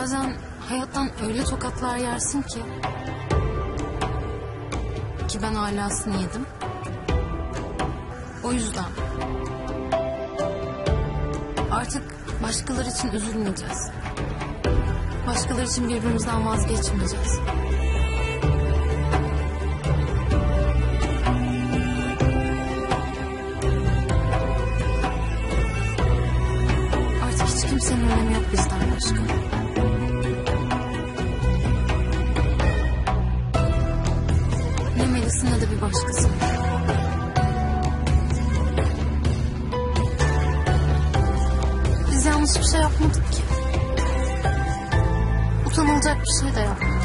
Bazen hayattan öyle tokatlar yersin ki. Ki ben alasını yedim. O yüzden. Artık başkaları için üzülmeyeceğiz. Başkaları için birbirimizden vazgeçmeyeceğiz. Artık hiç kimsenin önemi yok bizden başka. Ne de bir başkası. Biz yanlış bir şey yapmadık ki. Utanılacak bir şey de yapmadık.